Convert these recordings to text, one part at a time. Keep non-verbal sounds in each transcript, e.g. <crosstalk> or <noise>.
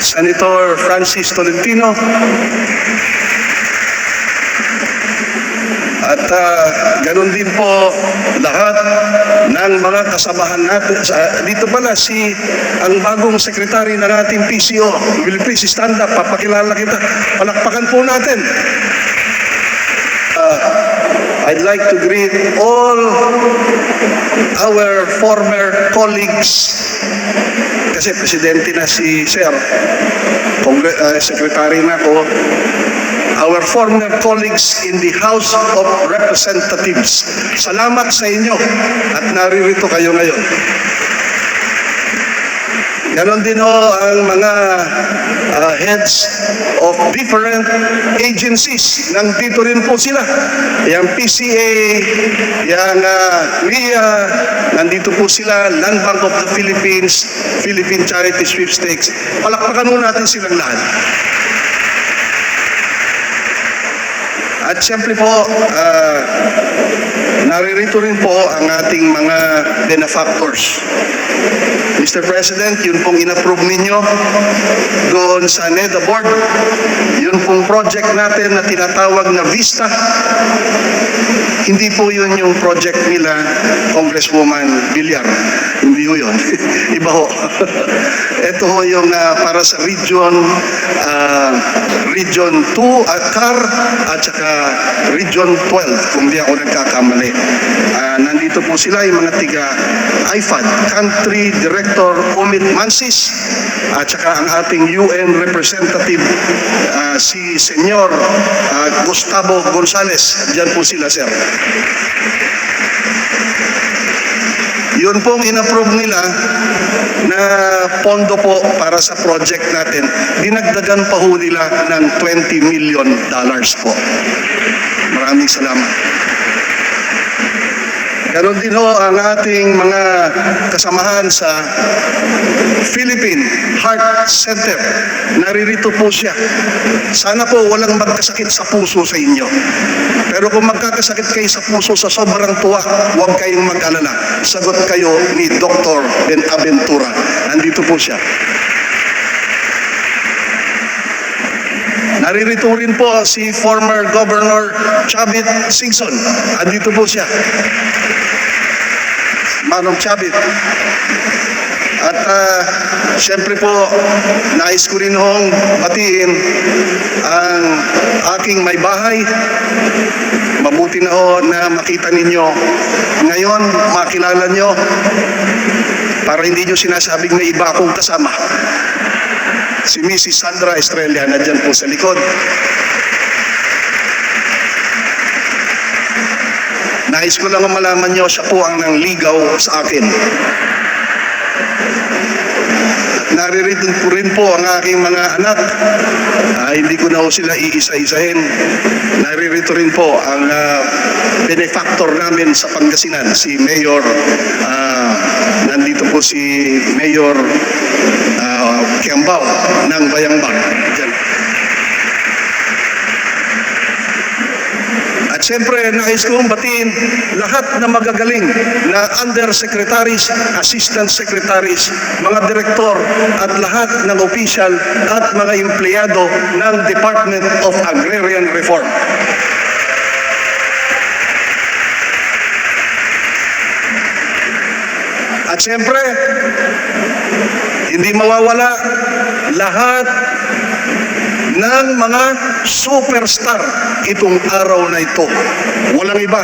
Senator Francis Tolentino, at ah, ganun din po lahat ng mga kasamahan natin. Sa- dito pala si ang bagong sekretary ng ating PCO. Will please stand up? Papakilala kita. Palakpakan po natin. Ah, I'd like to greet all our former colleagues kasi presidente na si Sir, Congre- uh, secretary na ako, our former colleagues in the House of Representatives. Salamat sa inyo at naririto kayo ngayon. Ganon din ho ang mga uh, heads of different agencies. Nandito rin po sila. Yang PCA, yang uh, RIA, nandito po sila. Land Bank of the Philippines, Philippine Charity Sweepstakes. Palakpakan ho natin silang lahat. At siyempre po, ah, naririto rin po ang ating mga benefactors. Mr. President, yun pong inapprove ninyo doon sa NEDA board. Yun pong project natin na tinatawag na VISTA. Hindi po yun yung project nila, Congresswoman Villar. Hindi ho yun. <laughs> Iba ho. <laughs> Ito ho yung ah, para sa region ah, Region 2, at CAR, at saka Region 12, kung di ako nagkakamali. Ah, nandito po sila yung mga tiga IFAD, Country Director Umit Mansis, at saka ang ating UN representative ah, si Senyor ah, Gustavo Gonzales. Diyan po sila, sir. Yun pong inapprove nila na pondo po para sa project natin. Dinagdagan pa ho nila ng 20 million dollars po. Maraming salamat. Ganon din ho ang ating mga kasamahan sa Philippine Heart Center. Naririto po siya. Sana po walang magkasakit sa puso sa inyo. Pero kung magkakasakit kayo sa puso sa sobrang tuwa, huwag kayong mag-alala. Sagot kayo ni Dr. Ben Aventura. Nandito po siya. Naririto rin po si former Governor Chavit Singson. Andito po siya. Manong Chavit. At uh, siyempre po, nais ko rin hong batiin ang aking may bahay. Mabuti na ho na makita ninyo. Ngayon, makilala nyo para hindi nyo sinasabing may iba akong kasama. Si Mrs. Sandra Estrella, nandyan po sa likod. Nais ko lang malaman nyo, siya po ang nangligaw sa akin. Naririto po rin po ang aking mga anak. Ah, hindi ko na ho sila iisa-isahin. Naririto rin po ang ah, benefactor namin sa Pangasinan, si Mayor, ah, nandito po si Mayor uh, Kiambao ng Bayangbang. Diyan. At siyempre, nais kong batiin lahat na magagaling na undersecretaries, assistant secretaries, mga direktor at lahat ng official at mga empleyado ng Department of Agrarian Reform. At siyempre, hindi mawawala lahat ng mga superstar itong araw na ito. Walang iba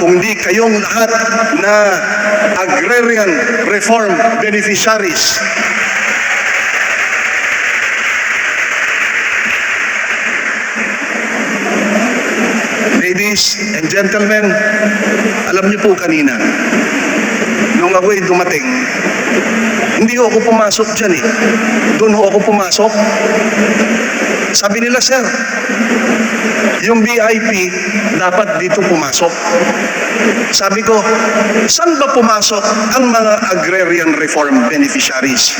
kundi kayong lahat na agrarian reform beneficiaries. Ladies and gentlemen, alam niyo po kanina, nung ako'y dumating, hindi ako pumasok dyan eh. Doon ako pumasok. Sabi nila, sir, yung VIP dapat dito pumasok. Sabi ko, saan ba pumasok ang mga agrarian reform beneficiaries?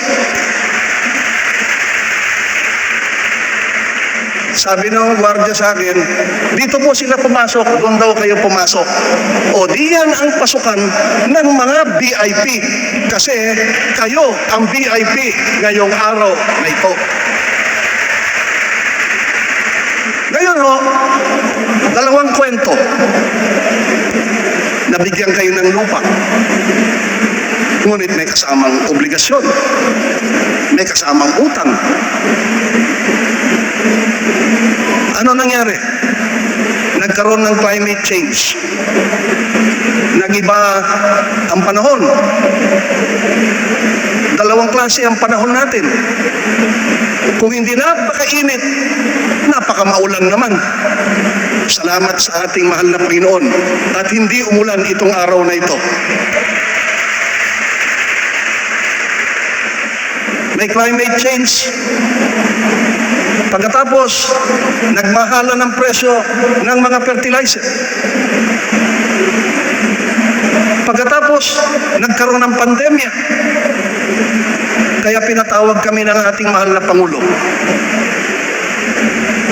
Sabi ng gwardiya sa akin, dito po sila pumasok, doon daw kayo pumasok. O diyan ang pasukan ng mga VIP kasi kayo ang VIP ngayong araw na ito. Ngayon ho, dalawang kwento. Nabigyan kayo ng lupa. Ngunit may kasamang obligasyon. May kasamang utang. Ano nangyari? Nagkaroon ng climate change. Nagiba ang panahon. Dalawang klase ang panahon natin. Kung hindi napakainit, napakamaulan naman. Salamat sa ating mahal na Panginoon at hindi umulan itong araw na ito. May climate change. Pagkatapos, nagmahala ng presyo ng mga fertilizer. Pagkatapos, nagkaroon ng pandemya. Kaya pinatawag kami ng ating mahal na Pangulo.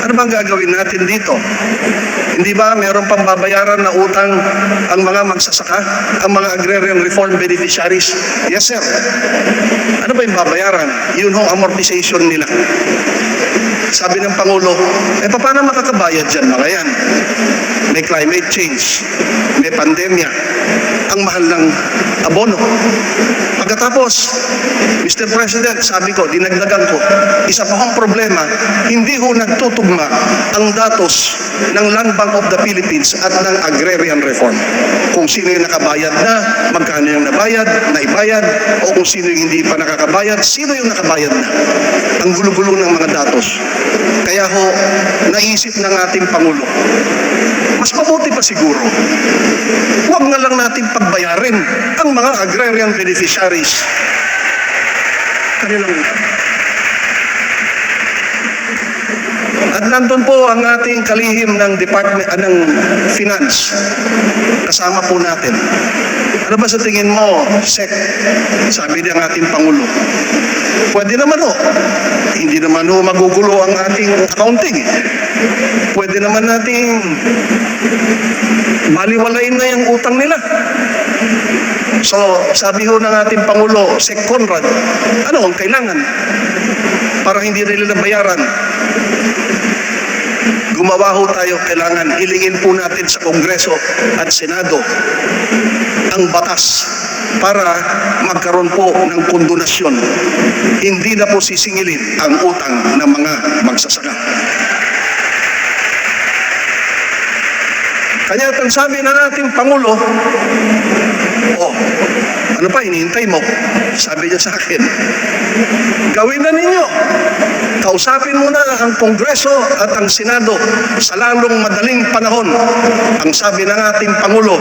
Ano bang gagawin natin dito? Hindi ba meron pang babayaran na utang ang mga magsasaka, ang mga agrarian reform beneficiaries? Yes, sir. Ano ba yung babayaran? Yun ho, amortization nila. Sabi ng Pangulo, eh paano makakabayad dyan mga yan? May climate change, may pandemya, ang mahal ng abono. Pagkatapos, Mr. President, sabi ko, dinagdagan ko, isa pa hong problema, hindi ho nagtutugma ang datos ng Land Bank of the Philippines at ng agrarian reform. Kung sino yung nakabayad na, magkano yung nabayad, naibayad, o kung sino yung hindi pa nakakabayad, sino yung nakabayad na. Ang gulo-gulo ng mga datos. Kaya ho, naisip ng ating Pangulo, mas mabuti pa siguro, huwag na lang natin pagbayarin ang mga agrarian beneficiaries. Kanilang utang. At nandun po ang ating kalihim ng Department ah, ng Finance. Kasama po natin. Ano ba sa tingin mo, SEC? Sabi ng ating Pangulo. Pwede naman ho. Hindi naman ho magugulo ang ating accounting. Pwede naman nating baliwalain na yung utang nila. So, sabi ho ng ating Pangulo, Sec Conrad, ano ang kailangan para hindi nila bayaran? Gumawa ho tayo, kailangan hilingin po natin sa Kongreso at Senado ang batas para magkaroon po ng kondonasyon. Hindi na po sisingilin ang utang ng mga magsasaka. Kanya ang sabi ng ating Pangulo, oh, ano pa, hinihintay mo? Sabi niya sa akin, gawin na ninyo. Kausapin mo na ang Kongreso at ang Senado sa lalong madaling panahon. Ang sabi ng ating Pangulo,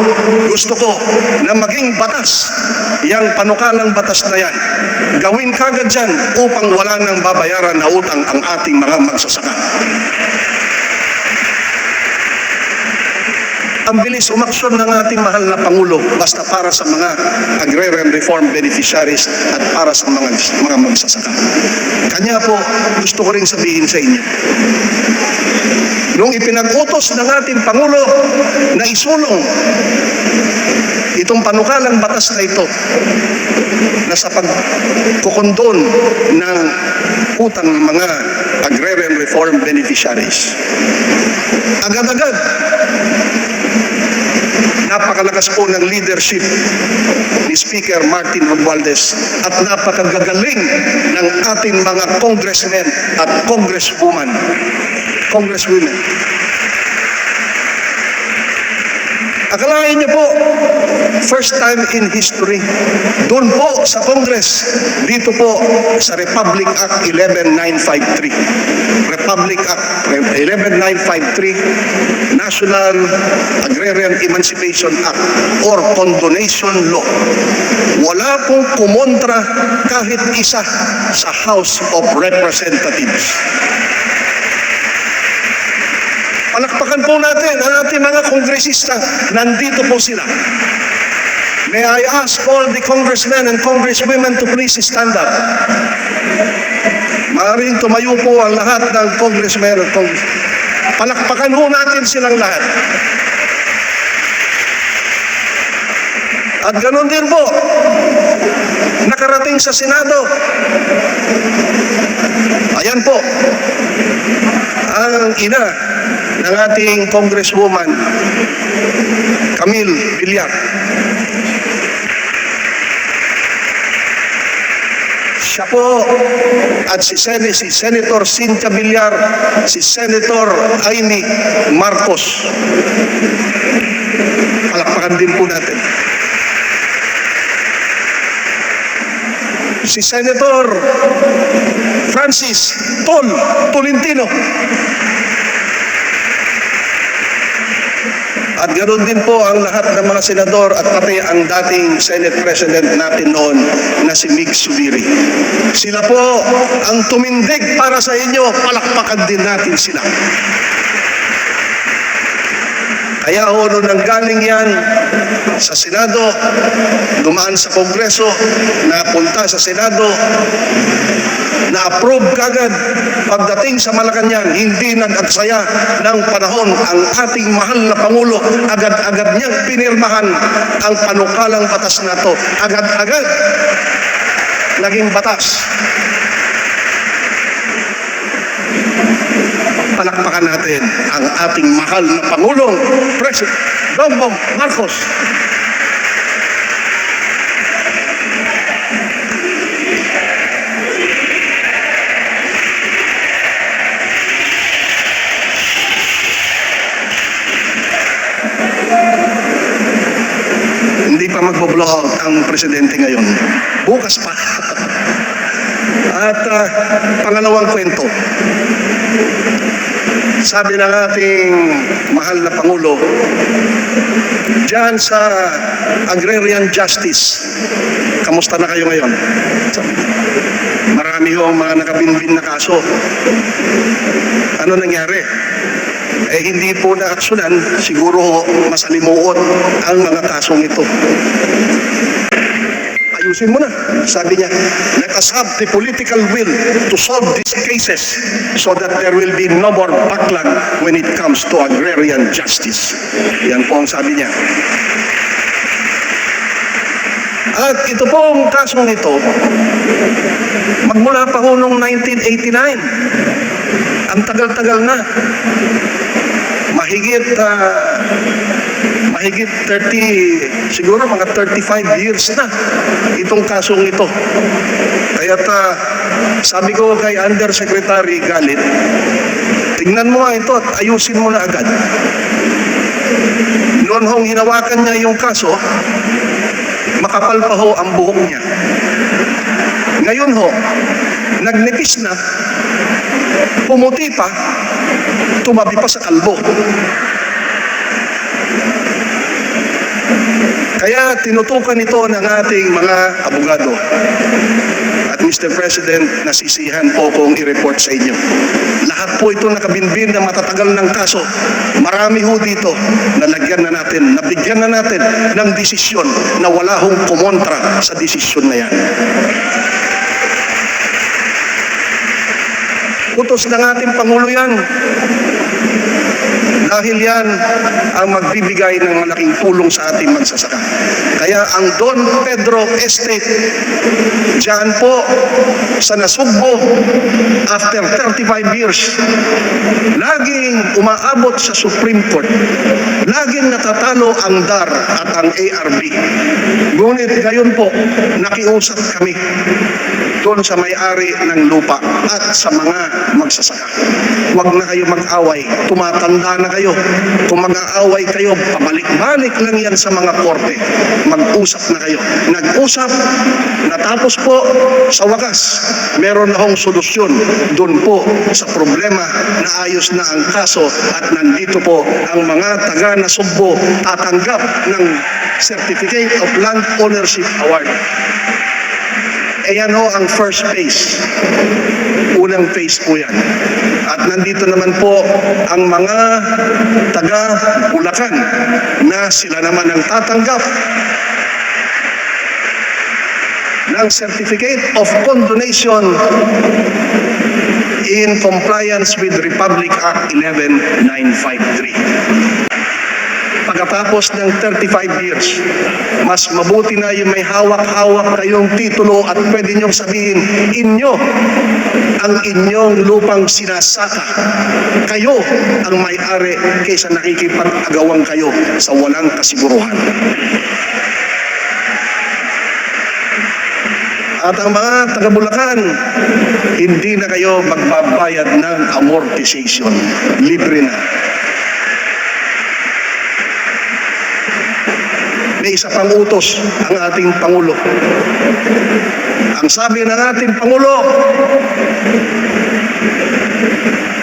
gusto ko na maging batas, yang panukalang batas na yan. Gawin kagad dyan upang wala nang babayaran na utang ang ating mga magsasaka. Ang bilis umaksyon ng ating mahal na Pangulo basta para sa mga agrarian reform beneficiaries at para sa mga, mga magsasaka. Kanya po, gusto ko rin sabihin sa inyo. Nung ipinag-utos ng ating Pangulo na isulong itong panukalang batas na ito na sa pagkukondon ng utang ng mga agrarian reform beneficiaries. Agad-agad, napakalakas po ng leadership ni Speaker Martin Romualdez at napakagagaling ng ating mga congressmen at congresswoman, congresswomen. Akalain niyo po, first time in history, doon po sa Congress, dito po sa Republic Act 11953. Republic Act 11953, National Agrarian Emancipation Act or Condonation Law. Wala pong kumontra kahit isa sa House of Representatives. Palakpakan po natin ang ating mga kongresista. Nandito po sila. May I ask all the congressmen and congresswomen to please stand up. Maaaring tumayo po ang lahat ng congressmen at congress. Palakpakan po natin silang lahat. At ganun din po, nakarating sa Senado. Ayan po, ang ina ng ating Congresswoman Camille Villar. Siya po at si, Sen si Senator Cynthia Villar, si Senator Amy Marcos. Palakpakan din po natin. Si Senator Francis Tol Tolentino. At ganoon din po ang lahat ng mga senador at pati ang dating Senate President natin noon na si Mig Subiri. Sila po ang tumindig para sa inyo, palakpakan din natin sila. Kaya ho, nung nanggaling yan sa Senado, dumaan sa Kongreso, napunta sa Senado, na-approve kagad pagdating sa Malacanang, hindi nag-aksaya ng panahon ang ating mahal na Pangulo, agad-agad niyang pinirmahan ang panukalang batas na to. Agad-agad naging batas. Palakpakan natin ang ating mahal na Pangulong, President Bongbong Marcos. Hindi pa magbo-blow out ang presidente ngayon. Bukas pa. At ah, pangalawang kwento. Sabi ng ating mahal na Pangulo, dyan sa agrarian justice, kamusta na kayo ngayon? Marami ho ang mga nakabinbin na kaso. Ano nangyari? Eh hindi po naaksunan, siguro masalimuot ang mga kasong ito ayusin mo na. Sabi niya, let us have the political will to solve these cases so that there will be no more backlog when it comes to agrarian justice. Yan po ang sabi niya. At ito pong kasong ito, magmula pa ho noong 1989. Ang tagal-tagal na. Mahigit ah, mahigit 30, siguro mga 35 years na itong kasong ito. Kaya ta, sabi ko kay Undersecretary Galit, tingnan mo nga ito at ayusin mo na agad. Noon hong hinawakan niya yung kaso, makapal pa ho ang buhok niya. Ngayon ho, nagnipis na, pumuti pa, tumabi pa sa kalbo. Kaya tinutukan ito ng ating mga abogado. At Mr. President, nasisihan po kong i-report sa inyo. Lahat po ito nakabinbin na matatagal ng kaso. Marami ho dito nalagyan na natin, nabigyan na natin ng desisyon na wala hong kumontra sa desisyon na yan. Utos ng ating Pangulo yan. Dahil yan ang magbibigay ng malaking tulong sa ating magsasaka. Kaya ang Don Pedro Estate, dyan po sa Nasugbo, after 35 years, laging umaabot sa Supreme Court. Laging natatalo ang DAR at ang ARB. Ngunit ngayon po, nakiusap kami doon sa may-ari ng lupa at sa mga magsasaka. Huwag na kayo mag-away. Tumatanda na kayo. Kung mag-aaway kayo, pabalik-balik lang yan sa mga korte. Mag-usap na kayo. Nag-usap, natapos po, sa wakas, meron na akong solusyon doon po sa problema na ayos na ang kaso at nandito po ang mga taga na Sugbo tatanggap ng Certificate of Land Ownership Award. Ayan ho ang first phase. Unang phase po yan. At nandito naman po ang mga taga Bulacan na sila naman ang tatanggap ng Certificate of Condonation in compliance with Republic Act 11953. Pagkatapos ng 35 years. Mas mabuti na yung may hawak-hawak kayong titulo at pwede niyong sabihin, inyo ang inyong lupang sinasaka. Kayo ang may-ari kaysa nakikipag-agawang kayo sa walang kasiguruhan. At ang mga taga-Bulacan, hindi na kayo magbabayad ng amortization. Libre na. Isa pang utos ang ating Pangulo. Ang sabi ng ating Pangulo,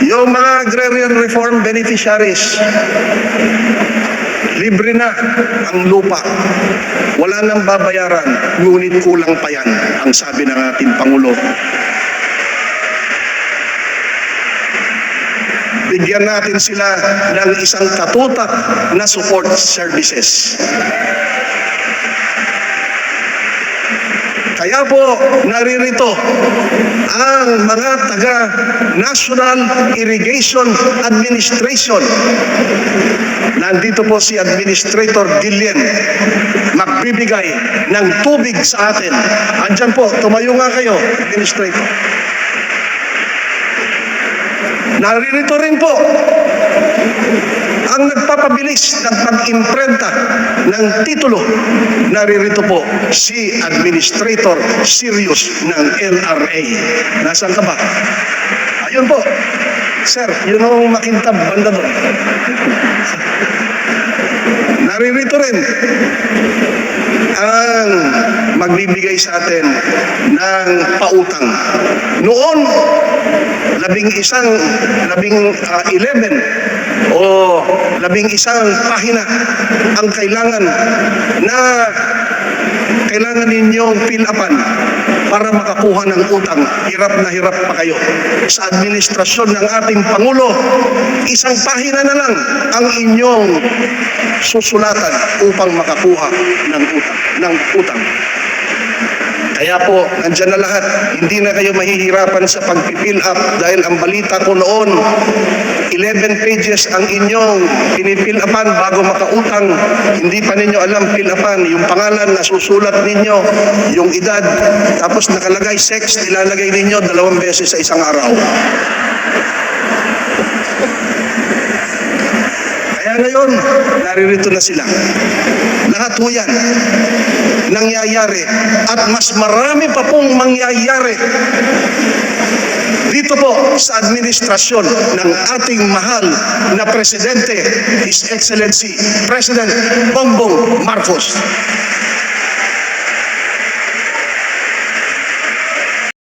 yung mga agrarian reform beneficiaries, libre na ang lupa. Wala nang babayaran, ngunit kulang pa yan, ang sabi ng ating Pangulo. Bigyan natin sila ng isang katutak na support services. Kaya po, naririto ang mga taga National Irrigation Administration. Nandito po si Administrator Gillian magbibigay ng tubig sa atin. Andyan po, tumayo nga kayo, Administrator. Naririto rin po ang nagpapabilis ng pag-imprenta ng titulo. Naririto po si Administrator Sirius ng LRA. Nasaan ka ba? Ayun po. Sir, yun ang makintab banda doon. Naririto rin ang magbibigay sa atin ng pautang. Noon, labing isang, labing ah, 11 o labing isang pahina ang kailangan na kailangan ninyong fill upan para makakuha ng utang. Hirap na hirap pa kayo. Sa administrasyon ng ating Pangulo, isang pahina na lang ang inyong susulatan upang makakuha ng utang. Ng utang. Kaya po, nandyan na lahat. Hindi na kayo mahihirapan sa pag-fill up dahil ang balita ko noon, 11 pages ang inyong pinipill upan bago makautang. Hindi pa ninyo alam fill upan. Yung pangalan na susulat ninyo, yung edad, tapos nakalagay sex, nilalagay ninyo dalawang beses sa isang araw. Kaya ngayon, naririto na sila. Lahat po yan nangyayari at mas marami pa pong mangyayari dito po sa administrasyon ng ating mahal na Presidente, His Excellency President Bongbong Marcos.